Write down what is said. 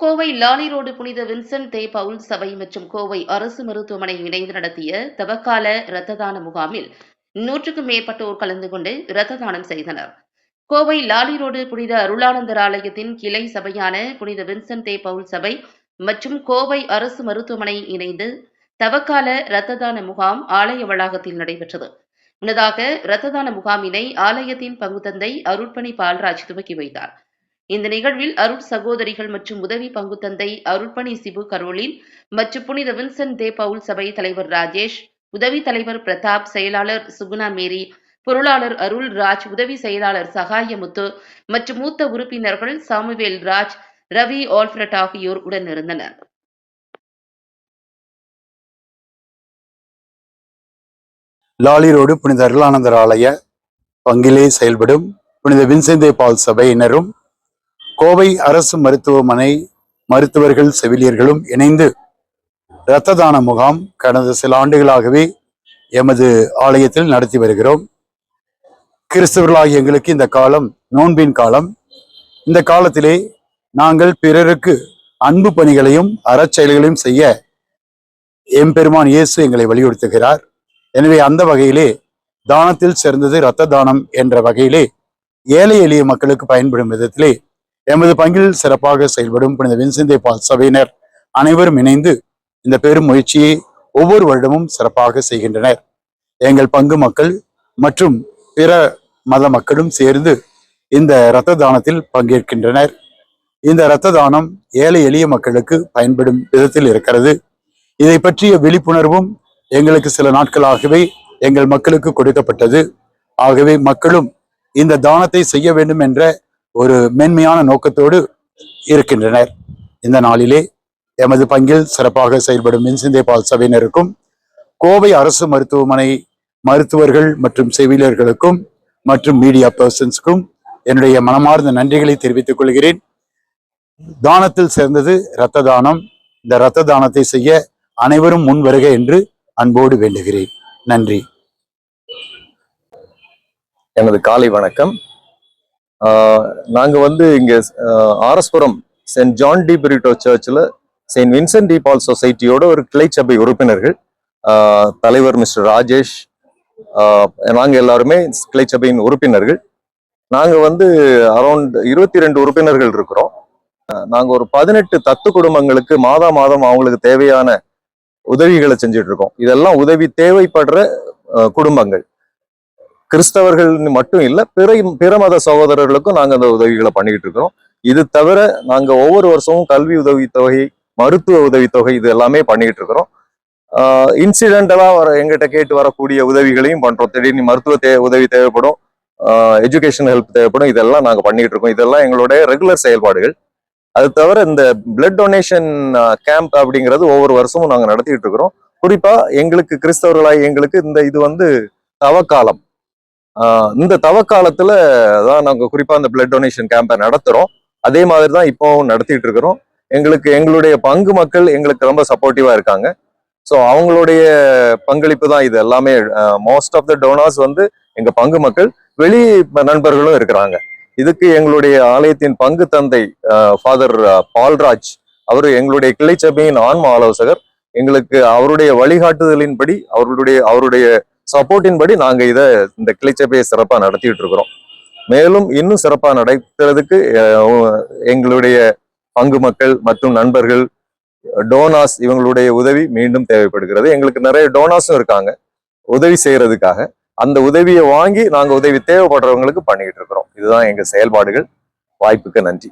கோவை லாலி road புனித Vincent de Paul சபை மற்றும் கோவை அரசு மருத்துவமனை இணைந்து நடத்திய தவக்கால இரத்த தான முகாமில் நூற்றுக்கும் மேற்பட்டோர் கலந்து கொண்டு இரத்த தானம் செய்தனர். கோவை லாலி ரோடு புனித அருளானந்தர் ஆலயத்தின் கிளை சபையான புனித வின்சென்ட் தே பவுல் சபை மற்றும் கோவை அரசு மருத்துவமனை இணைந்து தவக்கால இரத்த தான முகாம் ஆலய வளாகத்தில் நடைபெற்றது. முன்னதாக இரத்த தான முகாமினை ஆலயத்தின் பங்குதந்தை அருட்பணி பால்ராஜ் துவக்கி வைத்தார். இந்த நிகழ்வில் அருட் சகோதரிகள் மற்றும் உதவி பங்குத்தந்தை அருட்பணி சிபு கரோலின் மற்றும் புனித வின்சென்ட் தே பவுல் சபை தலைவர் ராஜேஷ் உதவி தலைவர் பிரதாப் செயலாளர் சுகுணா மேரி பொருளாளர் அருள் ராஜ் உதவி செயலாளர் சகாயமுத்து மற்றும் மூத்த உறுப்பினர்கள் சாமுவேல் ராஜ் ரவி ஆல்ஃபிரட் ஆகியோர் உடனிருந்தனர் லாலி ரோடு புனித அருளானந்தர் ஆலய பங்கிலே செயல்படும் புனித வின்செந்தே பால் சபையினரும் கோவை அரசு மருத்துவமனை மருத்துவர்கள் செவிலியர்களும் இணைந்து இரத்த தான முகாம் கடந்த சில ஆண்டுகளாகவே எமது ஆலயத்தில் நடத்தி வருகிறோம். கிறிஸ்தவர்களாகிய எங்களுக்கு இந்த காலம் நோன்பின் காலம். இந்த காலத்திலே நாங்கள் பிறருக்கு அன்பு பணிகளையும் அறச்செயல்களையும் செய்ய எம்பெருமான் இயேசு எங்களை வலியுறுத்துகிறார். எனவே அந்த வகையிலே தானத்தில் சிறந்தது இரத்த தானம் என்ற வகையிலே ஏழை எளிய மக்களுக்கு பயன்படும் விதத்திலே எமது பங்கில் சிறப்பாக செயல்படும் புனித வின்செந்தே பால் சபையினர் அனைவரும் இணைந்து இந்த பெரும் முயற்சியை ஒவ்வொரு வருடமும் சிறப்பாக செய்கின்றனர். எங்கள் பங்கு மக்கள் மற்றும் பிற மத மக்களும் சேர்ந்து இந்த இரத்த தானத்தில் பங்கேற்கின்றனர். இந்த இரத்த தானம் ஏழை எளிய மக்களுக்கு பயன்படும் விதத்தில் இருக்கிறது. இதை பற்றிய விழிப்புணர்வும் எங்களுக்கு சில நாட்களாகவே எங்கள் மக்களுக்கு கொடுக்கப்பட்டது. ஆகவே மக்களும் இந்த தானத்தை செய்ய வேண்டும் என்ற ஒரு மேன்மையான நோக்கத்தோடு இருக்கின்றனர். இந்த நாளிலே எமது பங்கில் சிறப்பாக செயல்படும் மின்சிந்தை பால் சபையினருக்கும் கோவை அரசு மருத்துவமனை மருத்துவர்கள் மற்றும் செவிலியர்களுக்கும் மற்றும் மீடியா பர்சன்ஸ்க்கும் என்னுடைய மனமார்ந்த நன்றிகளை தெரிவித்துக் கொள்கிறேன். தானத்தில் சேர்ந்தது இரத்த தானம். இந்த இரத்த தானத்தை செய்ய அனைவரும் முன் வருக என்று அன்போடு வேண்டுகிறேன். நன்றி. எனது காலை வணக்கம். நாங்கள் வந்து இங்கே Aaraspuram saint John de Britto சர்ச்சில் செயின்ட் வின்சென்ட் டி பால் சொசைட்டியோட ஒரு கிளைச்சபை உறுப்பினர்கள் தலைவர் மிஸ்டர் ராஜேஷ் நாங்கள் எல்லாருமே எல்லாருமே கிளைச்சபையின் உறுப்பினர்கள். நாங்கள் வந்து அரௌண்ட் இருபத்தி ரெண்டு உறுப்பினர்கள் இருக்கிறோம். நாங்கள் ஒரு பதினெட்டு தத்து குடும்பங்களுக்கு மாதா மாதம் அவங்களுக்கு தேவையான உதவிகளை செஞ்சுட்டு இருக்கோம் இதெல்லாம் உதவி தேவைப்படுற குடும்பங்கள். கிறிஸ்தவர்கள் மட்டும் இல்லை பிற பிற மத சகோதரர்களுக்கும் நாங்கள் அந்த உதவிகளை பண்ணிக்கிட்டு இருக்கிறோம். இது தவிர நாங்கள் ஒவ்வொரு வருஷமும் கல்வி உதவித்தொகை மருத்துவ உதவித்தொகை இது எல்லாமே பண்ணிக்கிட்டு இருக்கிறோம். இன்சிடென்டலாக வர எங்கிட்ட கேட்டு வரக்கூடிய உதவிகளையும் பண்ணுறோம் திடீர்னு மருத்துவ தே உதவி தேவைப்படும் எஜுகேஷன் ஹெல்ப் தேவைப்படும் இதெல்லாம் நாங்கள் பண்ணிக்கிட்டு இருக்கோம். இதெல்லாம் எங்களுடைய ரெகுலர் செயல்பாடுகள். அது தவிர இந்த பிளட் டொனேஷன் கேம்ப் அப்படிங்கிறது ஒவ்வொரு வருஷமும் நாங்கள் நடத்திட்டு இருக்கிறோம். குறிப்பாக எங்களுக்கு கிறிஸ்தவர்களாக எங்களுக்கு இந்த இது வந்து தவக்காலம். இந்த தவக்காலத்துல தான் நாங்கள் குறிப்பாக அந்த பிளட் டொனேஷன் கேம்பை நடத்துகிறோம் அதே மாதிரி தான் இப்போவும் நடத்திட்டு இருக்கிறோம். எங்களுக்கு எங்களுடைய பங்கு மக்கள் எங்களுக்கு ரொம்ப சப்போர்ட்டிவாக இருக்காங்க. ஸோ அவங்களுடைய பங்களிப்பு தான் இது எல்லாமே. மோஸ்ட் ஆஃப் த டோனார்ஸ் வந்து எங்கள் பங்கு மக்கள் வெளி நண்பர்களும் இருக்கிறாங்க. இதுக்கு எங்களுடைய ஆலயத்தின் பங்கு தந்தை ஃபாதர் பால்ராஜ் அவர் எங்களுடைய கிளைச்சபையின் ஆன்ம ஆலோசகர். எங்களுக்கு அவருடைய வழிகாட்டுதலின்படி அவர்களுடைய அவருடைய சப்போர்ட்டின் படி நாங்க இதை இந்த கிளைச்சபையை சிறப்பாக நடத்திட்டு இருக்கிறோம். மேலும் இன்னும் சிறப்பாக நடத்துறதுக்கு எங்களுடைய பங்கு மக்கள் மற்றும் நண்பர்கள் டோனாஸ் இவங்களுடைய உதவி மீண்டும் தேவைப்படுகிறது. எங்களுக்கு நிறைய டோனாஸும் இருக்காங்க உதவி செய்யறதுக்காக. அந்த உதவியை வாங்கி நாங்கள் உதவி தேவைப்படுறவங்களுக்கு பண்ணிக்கிட்டு இருக்கிறோம். இதுதான் எங்கள் செயல்பாடுகள். வாய்ப்புக்கு நன்றி.